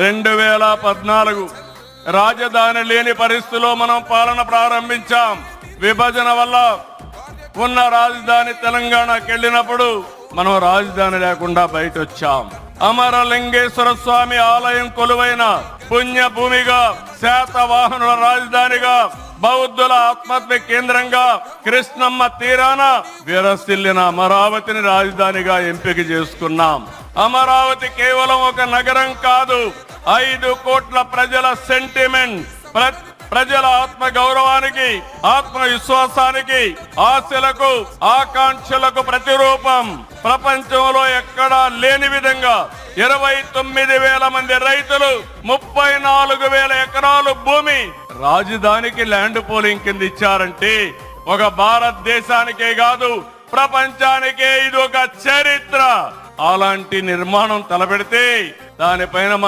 రెండు వేల పద్నాలుగు రాజధాని లేని పరిస్థితిలో మనం పాలన ప్రారంభించాం. విభజన వల్ల ఉన్న రాజధాని తెలంగాణకి వెళ్ళినప్పుడు మనం రాజధాని లేకుండా బయట వచ్చాం అమరలింగేశ్వర స్వామి ఆలయం కొలువైన పుణ్యభూమిగా శాతవాహనుల రాజధానిగా బౌద్ధుల ఆత్మహత్య కేంద్రంగా కృష్ణమ్మ తీరాన విరసిల్లిన అమరావతిని రాజధానిగా ఎంపిక చేసుకున్నాం. అమరావతి కేవలం ఒక నగరం కాదు ఐదు కోట్ల ప్రజల సెంటిమెంట్ ప్ర- ప్రజల ఆత్మ గౌరవానికి ఆత్మవిశ్వాసానికి ఆశలకు ఆకాంక్షలకు ప్రతిరూపం. ప్రపంచంలో ఎక్కడా లేని విధంగా ఇరవై తొమ్మిది వేల మంది రైతులు ముప్పై నాలుగు వేల ఎకరాలు భూమి రాజధానికి ల్యాండ్ పోలింగ్ కింద ఇచ్చారంటే ఒక భారతదేశానికే కాదు ప్రపంచానికే ఇది ఒక చరిత్ర. అలాంటి నిర్మాణం తలపెడితే దానిపైన మన